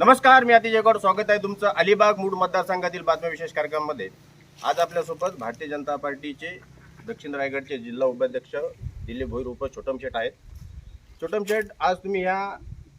नमस्कार मी अतिजय गौड. स्वागत आहे तुमचं अलिबाग मूड मतदारसंघातील बातम्या विशेष कार्यक्रमामध्ये. आज आपल्यासोबत भारतीय जनता पार्टीचे दक्षिण रायगडचे जिल्हा उपाध्यक्ष दिलीप भोईर उप छोटमशेठ आहेत. छोटमशेठ आज तुम्ही ह्या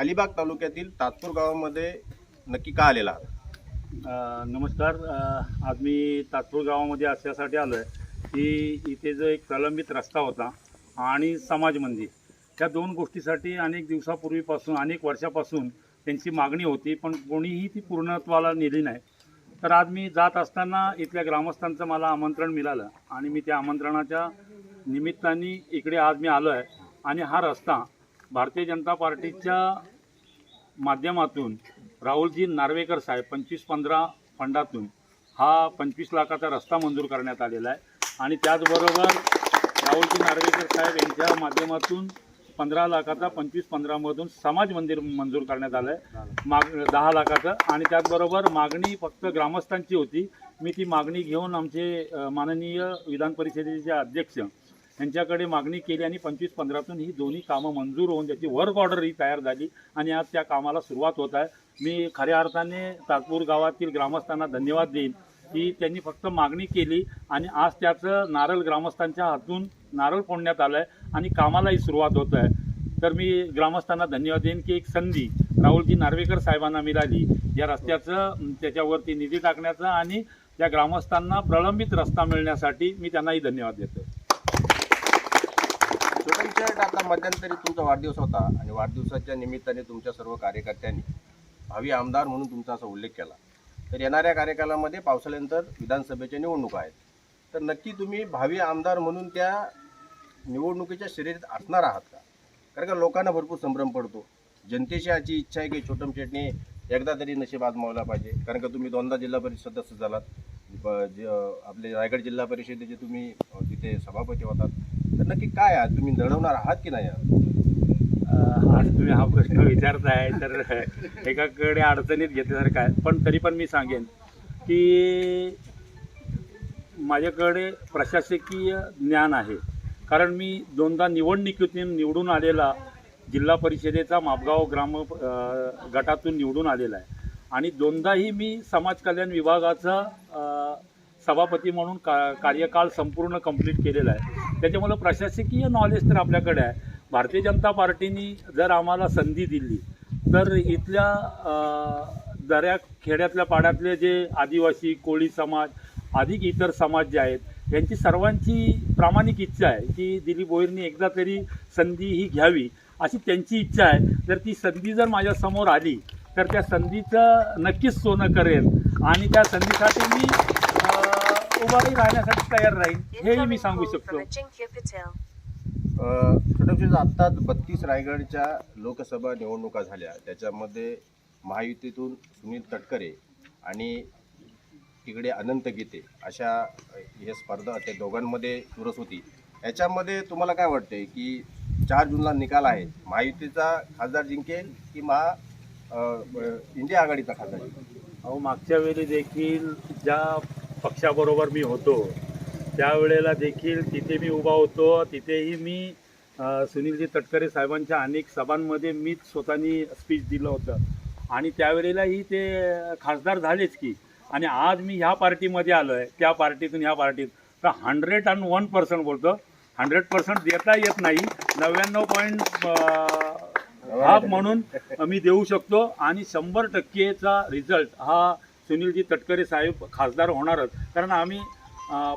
अलिबाग तालुक्यातील तातपूर गावामध्ये नक्की का आलेला आहात? नमस्कार. आज मी तातपूर गावामध्ये असण्यासाठी आलो आहे की इथे जो एक प्रलंबित रस्ता होता आणि समाज मंदिर त्या दोन गोष्टीसाठी अनेक दिवसापूर्वीपासून अनेक वर्षापासून त्यांची मागणी होती पण कोणीही ती पूर्णत्वाला नेली नाही. तर आज मी जात असताना इथल्या ग्रामस्थांचं मला आमंत्रण मिळालं आणि मी त्या आमंत्रणाच्या निमित्ताने इकडे आज मी आलो आहे आणि हा रस्ता भारतीय जनता पार्टीच्या माध्यमातून राहुलजी नार्वेकर साहेब पंचवीस पंधरा फंडातून हा पंचवीस लाखाचा रस्ता मंजूर करण्यात आलेला आहे. आणि त्याचबरोबर राहुलजी नार्वेकर साहेब यांच्या माध्यमातून पंधरा लाखाचा पंचवीस पंधरामधून समाज मंदिर मंजूर करण्यात आलं आहे माग दहा लाखाचं. आणि त्याचबरोबर मागणी फक्त ग्रामस्थांची होती. मी ती मागणी घेऊन आमचे माननीय विधान परिषदेचे अध्यक्ष यांच्याकडे मागणी केली आणि पंचवीस पंधरातून ही दोन्ही कामं मंजूर होऊन त्याची वर्क ऑर्डर ही तयार झाली आणि आज त्या कामाला सुरुवात होत आहे. मी खऱ्या अर्थाने तातपूर गावातील ग्रामस्थांना धन्यवाद देईन की त्यांनी फक्त मागणी केली आणि आज त्याचं नारळ ग्रामस्थांच्या हातून नारळ फोडण्यात आलं आहे आणि कामालाही सुरुवात होत आहे तर मी ग्रामस्थांना धन्यवाद देईन की एक संधी राहुलजी नार्वेकर साहेबांना मिळाली. या रस्त्याचं त्याच्यावरती निधी टाकण्याचं आणि त्या ग्रामस्थांना प्रलंबित रस्ता मिळण्यासाठी मी त्यांनाही धन्यवाद देतो छोटम आता मध्यंतरी तुमचा वाढदिवस होता आणि वाढदिवसाच्या निमित्ताने तुमच्या सर्व कार्यकर्त्यांनी भावी आमदार म्हणून तुमचा असा उल्लेख केला. तर येणाऱ्या कार्यकालामध्ये पावसाळ्यानंतर विधानसभेच्या निवडणुका आहेत. तर नक्की तुम्ही भावी आमदार म्हणून त्या निवडणुकीच्या शर्यतीत असणार आहात का? कारण का लोकांना भरपूर संभ्रम पडतो. जनतेची अशी इच्छा आहे की छोटम चेटणी एकदा तरी नशीब आजमावला पाहिजे. कारण का तुम्ही दोनदा जिल्हा परिषद सदस्य झालात. ब- जे, आपले रायगड जिल्हा परिषदेचे तुम्ही तिथे सभापती होतात. तर नक्की काय आहात तुम्ही लढवणार आहात की नाही? आज तुम्ही हा प्रश्न विचारताय तर एकाकडे अडचणीत घेतल्यासारखा आहे. पण तरी पण मी सांगेन की माझ्याकडे प्रशासकीय ज्ञान आहे. कारण मी दोनदा निवडणुकीतून निवडून आलेला जिल्हा परिषदेचा मापगाव ग्राम गटातून निवडून आलेला आहे. आणि दोनदाही मी समाज कल्याण विभागाचा सभापती म्हणून का कार्यकाळ संपूर्ण कंप्लीट केलेला आहे. त्याच्यामुळं प्रशासकीय नॉलेज तर आपल्याकडे आहे. भारतीय जनता पार्टीने जर आम्हाला संधी दिली तर इथल्या दऱ्या खेड्यातल्या पाड्यातले जे आदिवासी कोळी समाज अधिक इतर समाज जे आहेत यांची सर्वांची प्रामाणिक इच्छा आहे की दिलीप भोईरनी एकदा तरी संधी ही घ्यावी अशी त्यांची इच्छा आहे. जर ती संधी जर माझ्यासमोर आली तर त्या संधीचं नक्कीच सोनं करेन आणि त्या संधीसाठी मी अं, उभाही राहण्यासाठी तयार राहीन. हेही मी सांगू शकतो. आत्ताच बत्तीस रायगडच्या लोकसभा निवडणुका झाल्या. त्याच्यामध्ये महायुतीतून सुनील तटकरे आणि तिकडे अनंत गीते अशा हे स्पर्धा त्या दोघांमध्ये चुरस होती. याच्यामध्ये तुम्हाला काय वाटतंय की चार जूनला निकाल आहे महायुतीचा खासदार जिंकेल की महा इंडिया आघाडीचा खासदार जिंकेल? अहो मागच्या वेळी देखील ज्या पक्षाबरोबर मी होतो त्यावेळेला देखील तिथे मी उभा होतो तिथेही मी सुनीलजी तटकरे साहेबांच्या अनेक सभांमध्ये मीच स्वतःनी स्पीच दिलं होतं. आणि त्यावेळेलाही ते खासदार झालेच की. आणि आज मी ह्या पार्टीमध्ये आलो आहे त्या पार्टीतून ह्या पार्टीत. तर हंड्रेड अँड वन पर्सेंट बोलतो. हंड्रेड पर्सेंट देता येत नाही. नव्याण्णव पॉईंट हा म्हणून मी देऊ शकतो. आणि शंभर टक्केचा रिझल्ट हा सुनीलजी तटकरे साहेब खासदार होणारच. कारण आम्ही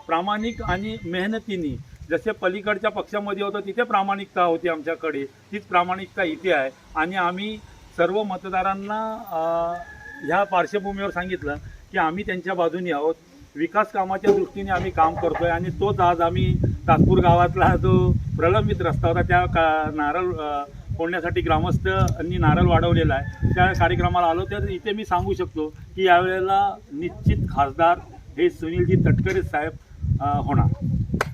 प्रामाणिक आणि मेहनतीने जसे पलीकडच्या पक्षामध्ये होतं तिथे प्रामाणिकता होती आमच्याकडे. तीच प्रामाणिकता इथे आहे. आणि आम्ही सर्व मतदारांना ह्या पार्श्वभूमीवर सांगितलं की आम्ही त्यांच्या बाजूने आहोत. विकास कामाच्या दृष्टीने आम्ही काम करतोय आणि तोच आज आम्ही तातपूर गावातला जो प्रलंबित रस्ता होता त्या का नारळ फोडण्यासाठी ग्रामस्थांनी नारळ वाढवलेला आहे. त्या कार्यक्रमाला आलो. तर इथे मी सांगू शकतो की यावेळेला निश्चित खासदार हे सुनीलजी तटकरे साहेब होणार.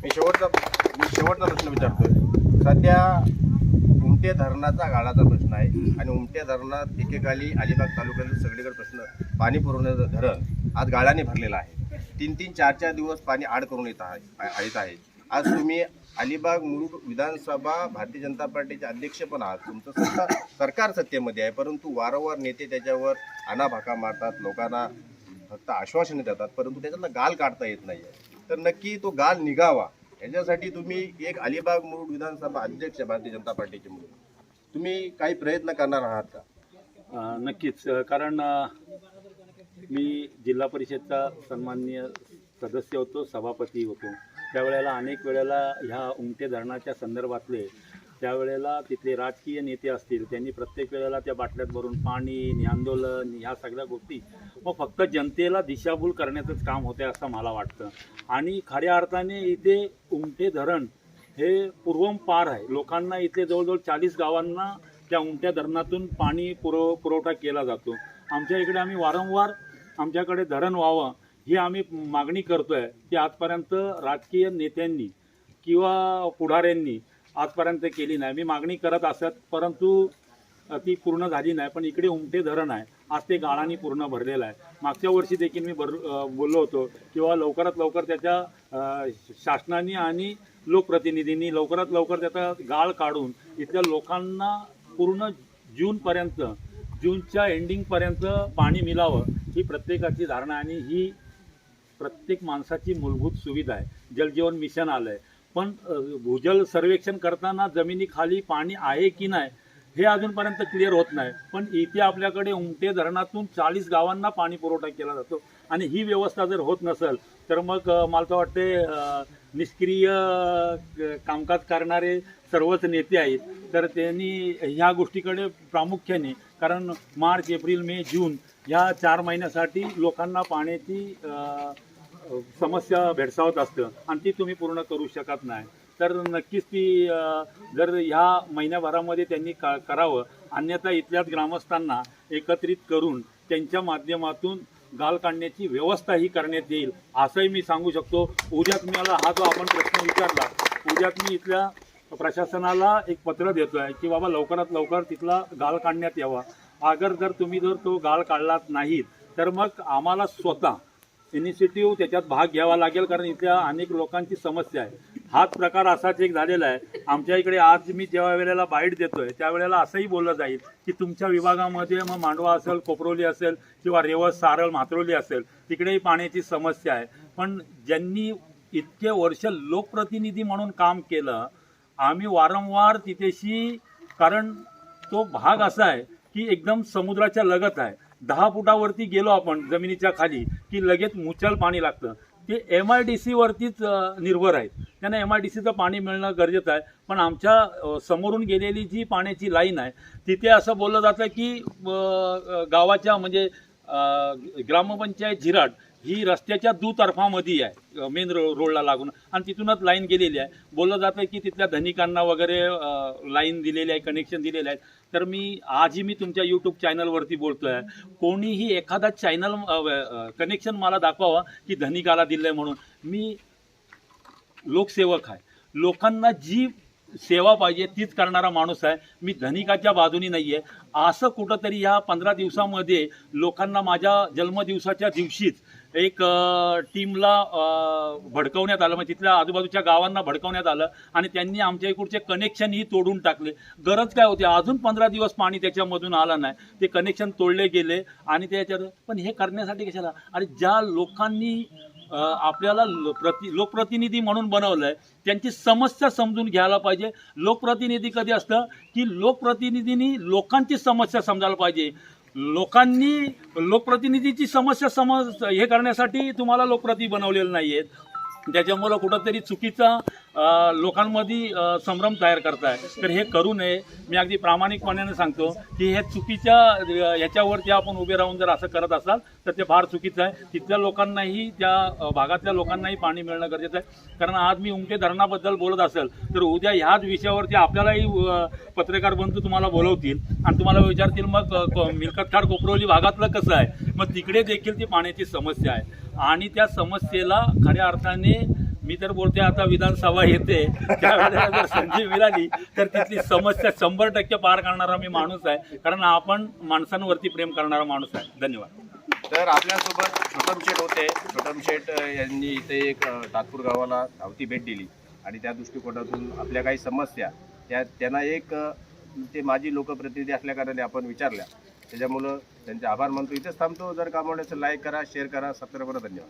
मी शेवटचा मी शेवटचा प्रश्न विचारतोय. सध्या उमटे धरणाचा गाळाचा प्रश्न आहे. आणि उमटे धरणात एकेकाली अलिबाग तालुक्यातील सगळीकडे प्रश्न पाणी पुरवण्याचं धरण आज गाळाने भरलेलं आहे. तीन तीन चार चार दिवस पाणी आड करून येत आहे येत आहे. आज तुम्ही अलिबाग मुरुड विधानसभा भारतीय जनता पार्टीचे अध्यक्ष पण आहात. तुमचं सत्ता सरकार सत्तेमध्ये आहे परंतु वारंवार नेते त्याच्यावर आनाभाका मारतात लोकांना फक्त आश्वासने देतात परंतु त्याच्यातला गाल काढता येत नाही तर नक्की तो गाल निघावा. याच्यासाठी तुम्ही एक अलिबाग मुरुड विधानसभा अध्यक्ष भारतीय जनता पार्टीचे म्हणून तुम्ही काही प्रयत्न करणार आहात का? अ, नक्कीच. अ, कारण अ, मी जिल्हा परिषदचा सन्माननीय सदस्य होतो सभापती होतो. त्यावेळेला अनेक वेळेला ह्या उमटे धरणाच्या संदर्भातले त्यावेळेला तिथले राजकीय नेते असतील त्यांनी प्रत्येक वेळेला त्या बाटल्यात भरून पाणी नि आंदोलन ह्या सगळ्या गोष्टी मग फक्त जनतेला दिशाभूल करण्याचंच काम होते असं मला वाटतं. आणि खऱ्या अर्थाने इथे उमटे धरण हे पूर्वम पार आहे. लोकांना इथले जवळजवळ चाळीस गावांना त्या उमट्या धरणातून पाणी पुरव पुरवठा केला जातो. आमच्या इकडे आम्ही वारंवार आमच्याकडे धरण व्हावं ही आम्ही मागणी करतो आहे की आजपर्यंत राजकीय नेत्यांनी किंवा पुढाऱ्यांनी आजपर्यंत केली नाही. मी मागणी करत असत परंतु ती पूर्ण झाली नाही पण इकडे उमटे धरण आहे. आज ते गाळाने पूर्ण भरलेलं आहे. मागच्या वर्षी देखील मी भर बोललो होतो किंवा लवकरात लवकर त्याच्या शासनाने आणि लोकप्रतिनिधींनी लवकरात लवकर त्याचा गाळ काढून इथल्या लोकांना पूर्ण जूनपर्यंत जूनच्या एंडिंगपर्यंत पाणी मिळावं ही प्रत्येकाची धारणा आणि ही प्रत्येक माणसाची मूलभूत सुविधा आहे. जलजीवन मिशन आलं आहे पण भूजल सर्वेक्षण करताना जमिनीखाली पाणी आहे की नाही हे अजूनपर्यंत क्लिअर होत नाही. पण इथे आपल्याकडे उमटे धरणातून चाळीस गावांना पाणी पुरवठा केला जातो. आणि ही व्यवस्था जर होत नसेल तर मग मला तर वाटते निष्क्रिय कामकाज करणारे सर्वच नेते आहेत. तर त्यांनी ह्या गोष्टीकडे प्रामुख्याने कारण मार्च एप्रिल मे जून ह्या चार महिन्यासाठी लोकांना पाण्याची समस्या भेडसावत असतं आणि ती तुम्ही पूर्ण करू शकत नाही. तर नक्कीच ती जर ह्या महिन्याभरामध्ये त्यांनी का करावं अन्यथा इथल्याच ग्रामस्थांना एकत्रित करून त्यांच्या माध्यमातून गाल काढण्याची व्यवस्थाही करण्यात येईल असंही मी सांगू शकतो. उद्याच मला हा जो आपण प्रश्न विचारला उद्याच मी इथल्या प्रशासनाला एक पत्र देतो आहे की बाबा लवकरात लवकर तिथला गाळ काढण्यात यावा. अगर जर तुम्ही जर तो गाळ काढलात नाहीत तर मग आम्हाला स्वतः इनिशिएटिव्ह त्याच्यात भाग घ्यावा लागेल कारण इथल्या अनेक लोकांची समस्या आहे. हाच प्रकार असाच एक झालेला आहे. आमच्या इकडे आज मी ज्या वेळेला बाईट देतोय त्यावेळेला असंही बोललं जाईल की तुमच्या विभागामध्ये मग मांडवा असेल कोपरोली असेल किंवा रेवस सारळ म्हात्रोली असेल तिकडेही पाण्याची समस्या आहे. पण ज्यांनी इतके वर्ष लोकप्रतिनिधी म्हणून काम केलं आम्ही वारंवार तिथेशी कारण तो भाग असा आहे की एकदम समुद्राच्या लगत आहे. दहा फुटावरती गेलो आपण जमिनीच्या खाली की लगेच मुचल पाणी लागतं. ते एम आय डी सीवरतीच निर्भर आहेत. त्यांना एम आय डी सीचं पाणी मिळणं गरजेचं आहे. पण आमच्या समोरून गेलेली जी पाण्याची लाईन आहे तिथे असं बोललं जातं की गावाच्या म्हणजे ग्रामपंचायत झिराट ही रस्त्याच्या दुतर्फामध्ये आहे मेन रो रोडला लागून. आणि तिथूनच लाईन गेलेली आहे. बोललं जातं की तिथल्या धनिकांना वगैरे लाईन दिलेली आहे कनेक्शन दिलेले आहेत. तर मी आजही मी तुमच्या यूट्यूब चॅनलवरती बोलतो आहे कोणीही एखादा चॅनल कनेक्शन मला दाखवावा की धनिकाला दिलं आहे म्हणून. मी लोकसेवक आहे. लोकांना जी सेवा पाहिजे तीच करणारा माणूस आहे. मी धनिकाच्या बाजूनी नाही आहे असं कुठंतरी ह्या पंधरा दिवसामध्ये लोकांना माझ्या जन्मदिवसाच्या दिवशीच एक टीमला भडकवण्यात आलं. म्हणजे तिथल्या आजूबाजूच्या गावांना भडकवण्यात आलं आणि त्यांनी आमच्या इकडचे कनेक्शनही तोडून टाकले. गरज काय होती? अजून पंधरा दिवस पाणी त्याच्यामधून आलं नाही. ते कनेक्शन तोडले गेले आणि त्याच्यात पण हे करण्यासाठी कशाला? अरे ज्या लोकांनी आपल्याला लो- प्रति लोकप्रतिनिधी म्हणून बनवलंय त्यांची समस्या समजून घ्यायला पाहिजे. लोकप्रतिनिधी कधी असतं? की लोकप्रतिनिधींनी लोकांची समस्या समजायला पाहिजे. लोकांनी लोकप्रतिनिधीची समस्या समज हे करण्यासाठी तुम्हाला लोकप्रती बनवलेले नाही आहेत त्याच्यामुळं कुठंतरी चुकीचा लोकांमध्ये संभ्रम तयार करताय. तर हे करू नये. मी अगदी प्रामाणिकपणाने सांगतो की हे चुकीच्या ह्याच्यावरती आपण उभे राहून जर असं करत असाल तर ते फार चुकीचं आहे. तिथल्या लोकांनाही त्या भागातल्या लोकांनाही पाणी मिळणं गरजेचं आहे. कारण आज मी उमटे धरणाबद्दल बोलत असेल तर उद्या ह्याच विषयावरती आपल्यालाही पत्रकार बंधू तुम्हाला बोलवतील आणि तुम्हाला विचारतील मग मिलकतखाड कोपरवली भागातलं कसं आहे? मग तिकडे देखील ती पाण्याची समस्या आहे. आणि त्या समस्येला खऱ्या अर्थाने मी तर बोलते आता विधानसभा येते त्यावेळेला जर संधी मिळाली तर तिथली समस्या शंभर टक्के पार करणारा मी माणूस आहे. कारण आपण माणसांवरती प्रेम करणारा माणूस आहे. धन्यवाद. तर आपल्यासोबत छोटम शेठ होते. छोटम शेठ यांनी इथे एक अ, तातपूर गावाला धावती भेट दिली. आणि त्या दृष्टिकोनातून आपल्या काही समस्या त्या त्यांना एक ते माजी लोकप्रतिनिधी असल्याकारणाने आपण विचारल्या. त्याच्यामुळं त्यांचे आभार मानतो. इथेच थांबतो. जर कामवण्याचं लाईक करा शेअर करा. सबस्क्राईब करा धन्यवाद.